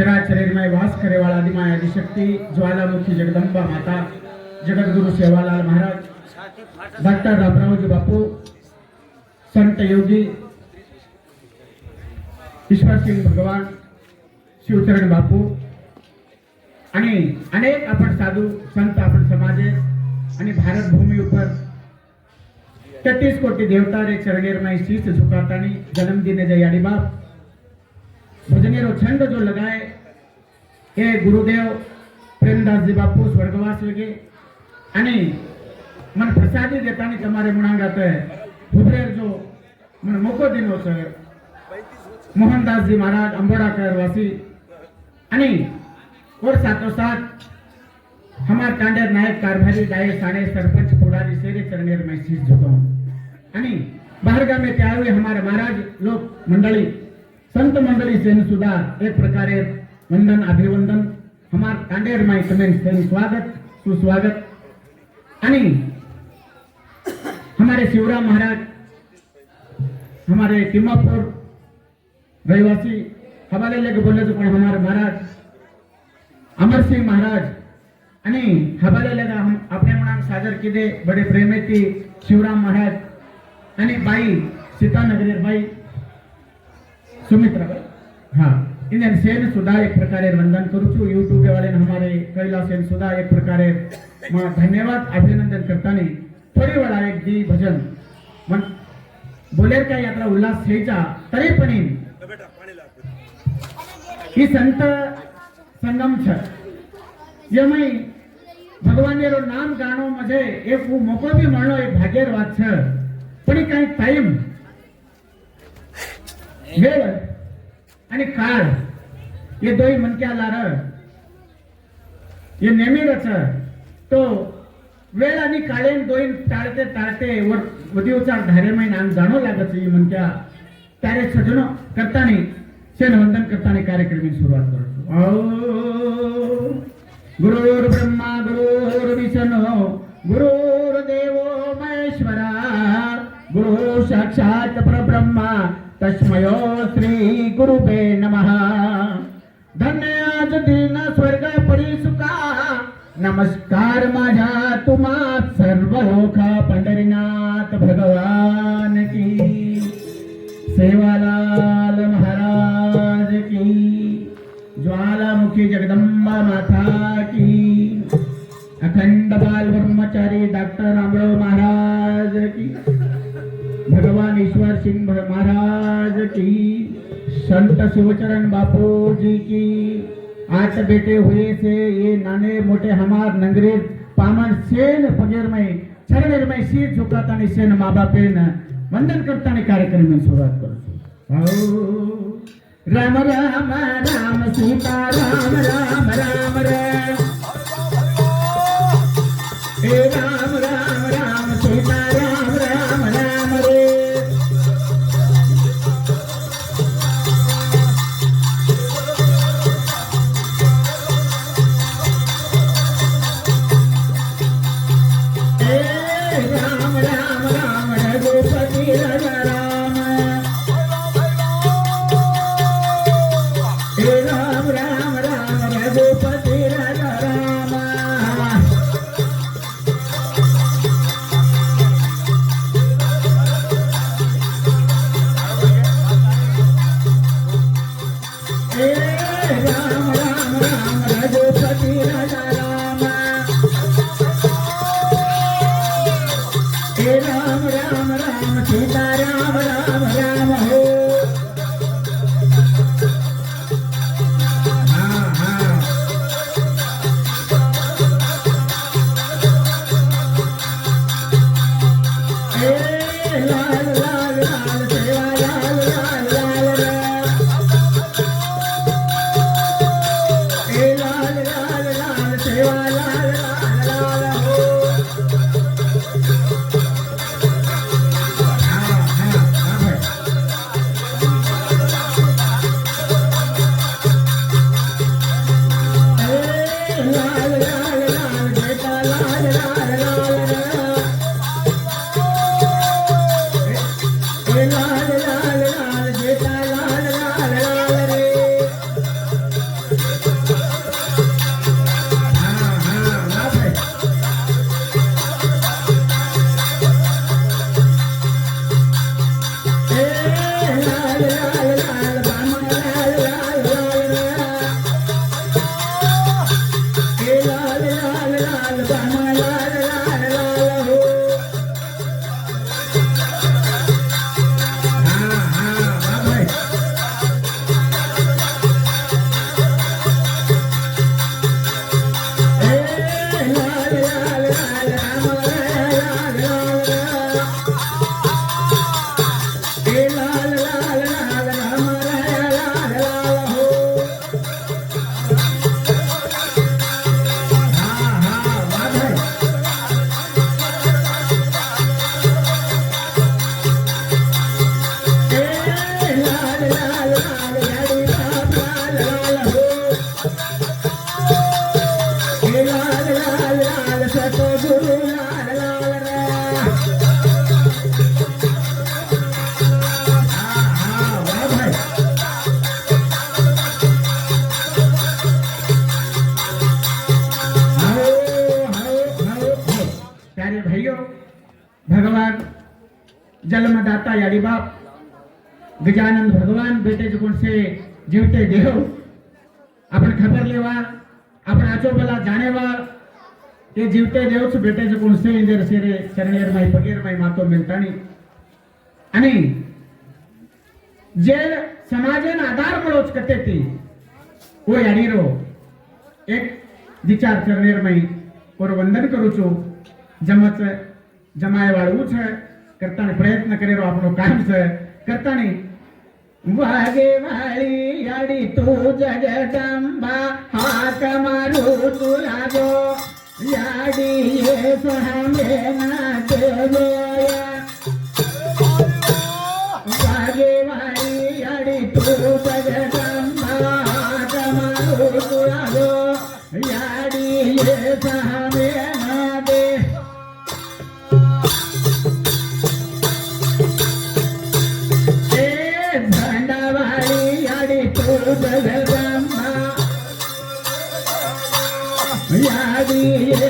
अक्षराचरणमय वास करेवाळ आदिमाय आदिशक्ती ज्वालामुखी जगदंबा माता जगद्गुरु सेवालाल महाराज डॉक्टर रामरावजी बापू संत योगी ईश्वर ईश्वरसिंग भगवान शिवचरण बापू आणि अनेक आपण साधू संत आपण समाज आहे आणि भारत भूमी उपर तेहतीस कोटी देवता रे चरणीरमय शीश झुकातानी जन्मदिन जय अडिबाप भजनेरो छंद जो लगाए हे गुरुदेव પ્રેમદાસજી બાપુ સ્વર્ગવાસ વેગે અને મને પ્રસાદી દેતાની તમારે મુણાંગાત ભુબરેર જો મને મોકો દીનો છે મોહનદાસજી મહારાજ અંબોડાકર વાસી અને और साथों साथ हमार कांडेर नायक कारभारी गाये साने सरपंच पुढारी शेरे चरणेर मैं शीश झुकाऊं आणि बाहेरगामे त्यावेळी हमारे महाराज लोक मंडळी संत मंडळी सेन सुद्धा एक प्रकारे वंदन अभिवंदन हमार कांडेर माई समेन कमेंट स्वागत सुस्वागत। अनि हमारे शिवराम महाराज हमारे तिमापुर रहिवासी हवाले लेके तो पण हमारे महाराज अमर सिंह महाराज। आणि हवाले लेगा हम आपल्या मनान सादर केले बडे प्रेमेती शिवराम महाराज आणि बाई सीतानगरीर बाई सुमित्रा हाँ। इन सेन सुधा एक प्रकार वंदन करू यूट्यूब वाले हमारे कैला सेन सुधा एक प्रकार धन्यवाद अभिनंदन करता नहीं। थोड़ी वेळा एक जी भजन। बोलेर का यात्रा उल्हास घ्यायचा तरी ही संत संगम छ। यमई भगवान रो नाम गाणो मजे एक वो मौको भी मळो एक भाग्यर वात छ। पण काही टाइम वेळ आणि काळ हे दोही म्हणक्या लारळ हे नेहमी रच. तो वेळ आणि काळेन दोन टाळते टाळते वर वदिवचा धारे महिना जाणो लागत ही म्हणत्या तारे सजनो करतानी शेण वंदन करताना कार्यक्रमी सुरुवात करतो. गुरुर ब्रह्मा गुरुर विष्णू गुरुर देवो महेश्वरा गुरु साक्षात परब्रह्मा तस्मयो श्री गुरुपे नमः. धन्याच दिन स्वर्ग नमस्कार माझ्या तुम्हा सर्व लोका पंढरीनाथ भगवान की. सेवालाल महाराज की. ज्वालामुखी जगदंबा माता की. अखंड बाल ब्रह्मचारी डॉक्टर रामराव महाराज की. भगवान ईश्वर सिंह महाराज की, संत शिवचरण बापू जी की, आठ बेटे हुए से ये नाने मोटे हमार नंगरे पामन सेन पगेर में छरवेर में शीर झुकाता नि सेन माँ बापेन वंदन करता ने कार्यक्रम में शुरुआत करो राम राम राम, सीता, राम राम राम राम। राम જન્મ દાતા યારી બાપ. ગજાનંદ ભગવાન બેટે જ કોણ છે જીવતે દેવ આપણે ખબર લેવા, આપણે આચો પેલા જાણેવા એ જીવતે દેવ છું બેટે જ કોણ છે ઇન્દર શેરે ચરણેરમાય પગેરમાય માતો મેલતાણી. અને જે સમાજેના આધાર મળો જ કતેતી ઓ યારીરો એક વિચાર ચરણેરમાય ઓર વંદન કરું છું. જમત જમાય વાળવું છે. કરતાને પ્રયત્ન કરેલો આપણો કામ છે કરતાની વાગે વાળી યાડી તું જગદંબા હાથ મારું તું લાગો યાડી એ સામે ના દેવયા વાગે વાળી યાડી તું જગદંબા હાથ મારું તું લાગો યાડી એ સામે Yeah.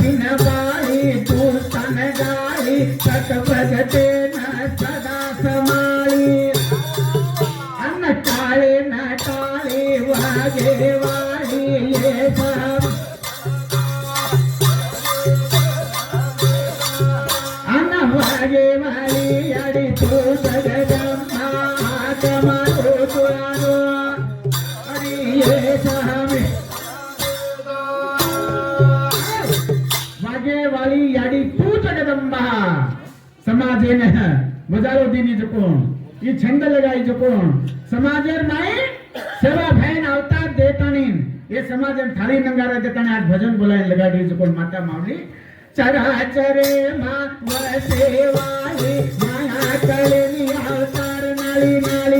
पापिन बाळी तू स्तन गाळी सत ई छंद लगाई जकोण समाजेर माई सेवा भैन अवतार देतानी ये समाजन थाली नंगारा देतानी आज भजन बोलाय लगाडी जकोण माता मावली चराचरे मा वसेवाली माया कळेली अवतार नाळी नाळी पापिन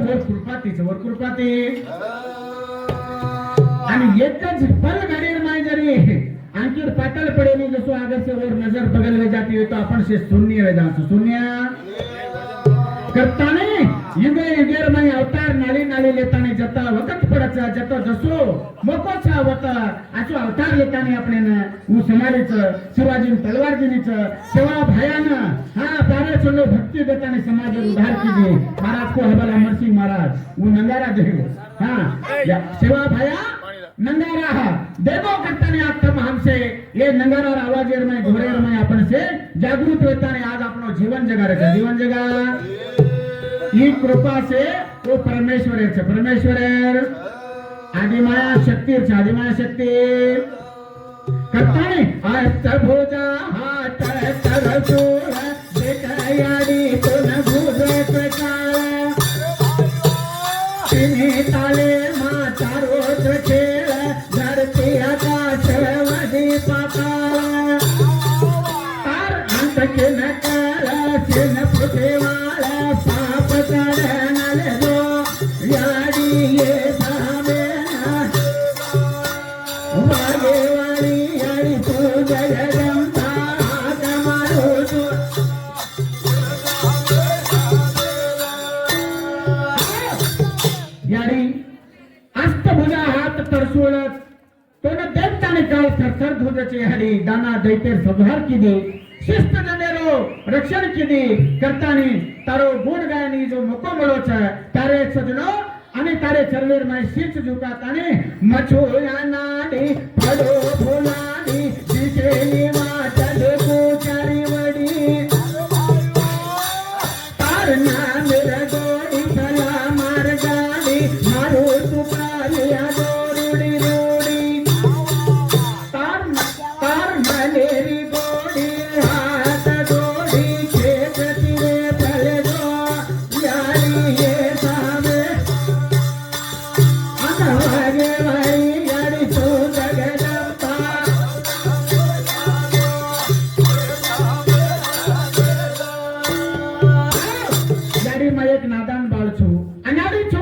हारोगार छ कृपाती छ कृपाती आणि एकच पल घडेल माय जरी आणखी पातळ पडेल जसो अगर से नजर बगल में जाती तो आपण से शून्य रह जाते शून्य करताने अवतार नाली नाली जता वक्त जसो छा अवतार शिवाजी तलवार सेवा भयान हा पारे छोड़ो भक्ति देता समाज उद्धार कीजिए महाराज को हबल अमर सिंह महाराज वो नंगारा दे हाँ सेवा भया नंगारा हा देवो करताने आत्म हमसे ये नंगारा आवाजेर में घोरेर में अपन से जागरूक होता ने आज अपनो जीवन जगा रखा जीवन जगा ही कृपा से परमेश्वर परमेश्वरेच. परमेश्वरेर आदिमाया शक्तीच आदिमाया शक्ती करताने अस्त भोजा हात तरसू देखायाडी तो न भूज प्रकार ताले ದೈತ್ಯರ ಸಂಹಾರಕ್ಕಿದೆ ಶಿಸ್ತು ಜನರು ರಕ್ಷಣಕ್ಕಿದೆ કરતાની તારો ગુણ ગાયની જો મોકો મળ્યો છે, તારે સજનો અને તારે ચરવેરમાં શીચ ઝુકાતાને મછોયા નાડે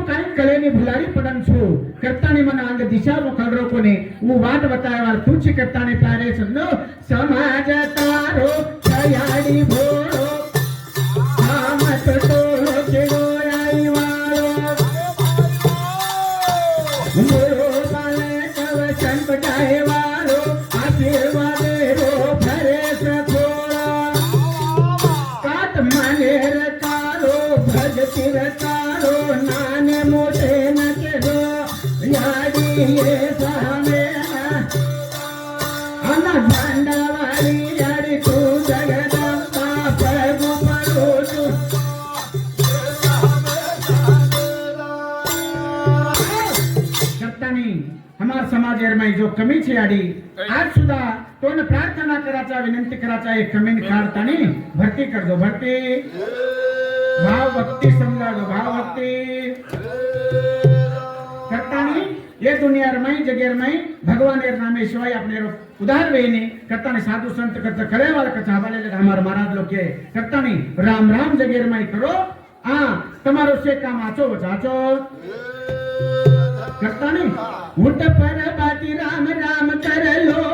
કાંઈ કળેની ભુલાડી પડન છું. કરતાની મને અંગ દિશાનો ખબરો કોને હું વાત બતાવ્યા તું છે કરતાની પ્યારે સમજો સમાજ તારો તૈયારી ભોળો जो कमी छे आडी आज सुद्धा तोंड प्रार्थना कराचा विनंती कराचा एक कमी काढतानी भरती करजो भरती। भाव भक्ती समजा भाव भक्ती ఏ ದುನಿಯಾರಮೈ ಜಗೇರ್ಮೈ ಭಗವಾನೇರ ನಾಮೇ ಶಿವಾಯ ಅಪ್ನೇರು ಉದಾಹರಣ ವೇನೆ ಕರ್ತಾನೆ ಸಾಧು ಸಂತ ಕರ್ತ ಕರೆ ವಾಲ ಕಥಾ ಬಾಲೆ ಲಗ ಹಮಾರ ಮಹಾರಾಜ ಲೋಕ કે ಕರ್ತಾನೆ ರಾಮ ರಾಮ ಜಗೇರ್ಮೈ કરો ಆ તમારો સે કામ આચો વચાચો કરતાને ઉટ પર બાતી રામ રામ કરલો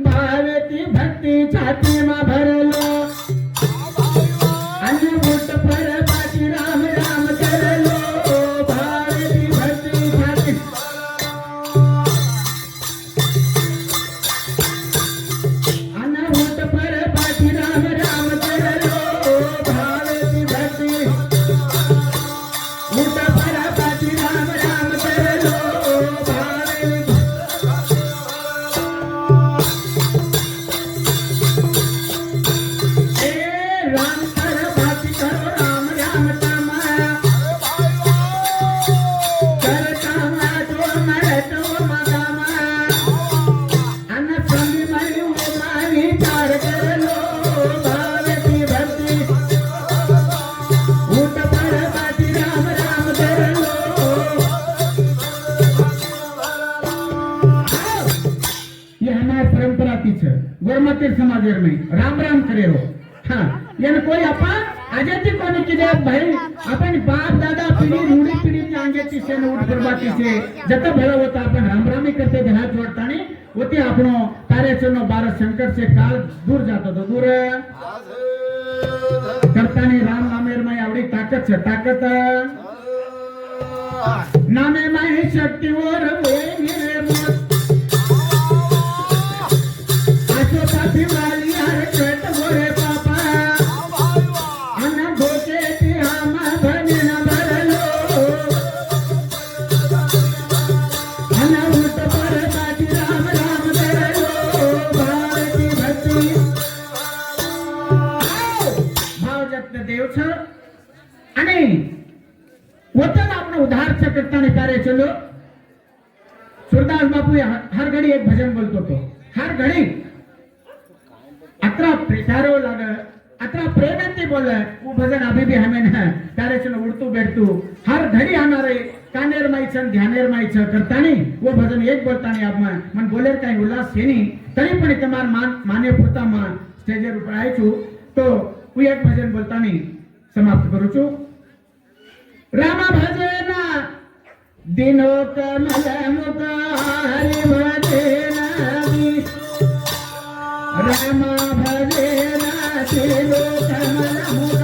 ભાવેતી ભક્તિ છાતીમાં ભરલો भाई अपन बाप दादा पीढ़ी पिढी रुढी पिढी अंगाची से उठ बर्बादी से जत भलो होता आपण रामरामी करते ते हात जोडताने होते तारे कार्याचरण बारा शंकर से काल दूर जाता तो दूर. है करता नहीं राम नामेर माई आवडी ताकत से ताकत नामे माई शक्तीवर वे चलो। सुरदास बापू हर घडी एक भजन बोलतो तो। हर घडी। अतरा पिसारो लाग। अतरा प्रेमाने बोल। भजन अभी भी हमें ना तारे चलो उडतू बेडतू हर घडी हमारे कानेर माईचं ध्यानेर माईचं करतानी वो भजन एक बोलतानी आप मन मन बोलेर काही उल्हास येणी तरी पण तुम्हाला मान माने पुरता मान स्टेजवर उपर आयचू तो तू एक भजन बोलतानी समाप्त करूचो। रामा भजन दिनों का मलमुता हरि भरे नारी रामा भरे ना दिनों का मलमुता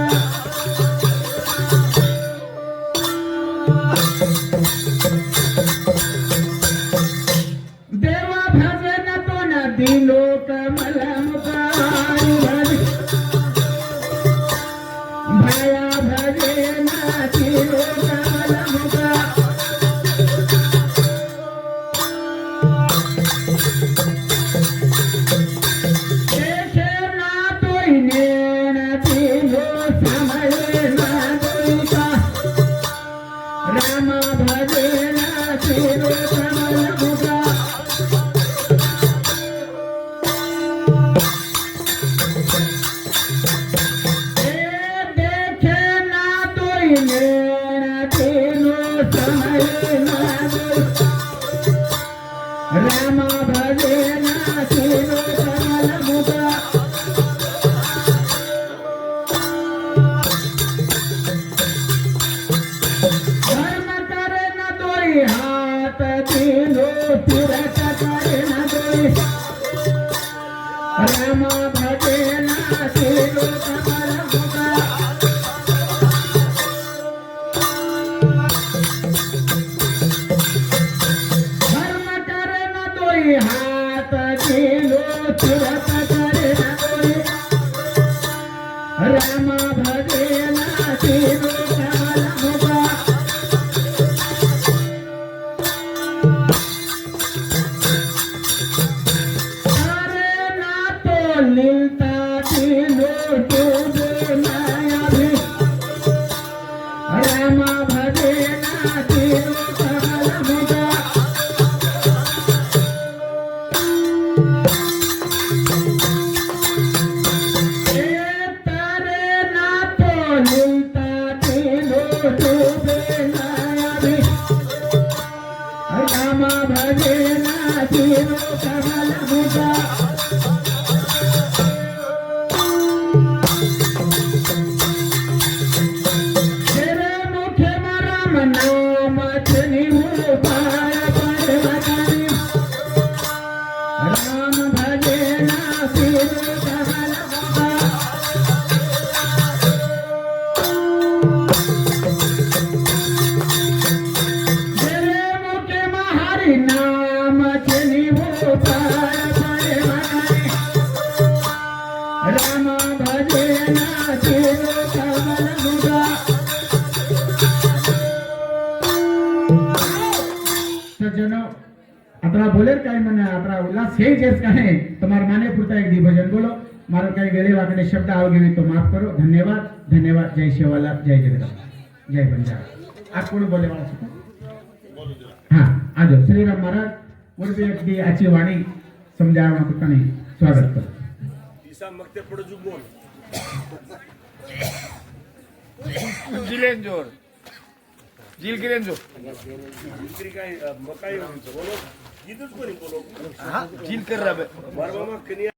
આપણા બોલે કાંઈ મને આપણા ઉલ્લાસ છે જે કાંઈ તમારા માને પૂરતા એક ભજન બોલો મારો કાંઈ ગળે વાગને શબ્દ આવી ગયો તો માફ કરો ધન્યવાદ ધન્યવાદ જય શિવાલાલ જય જગદંબ જય પંજાબ આ કોણ બોલે હા આજો શ્રીરામ મહારાજ મોરબી એકદી આચી વાણી સમજાવવા પોતાને સ્વાગત કરો દિશા મગતે પડજુ બોલ જીલેન જોર જીલગીરી જો. મકાઈ બોલો. કીધું જ કોની બોલો? હા જીલ કર રહા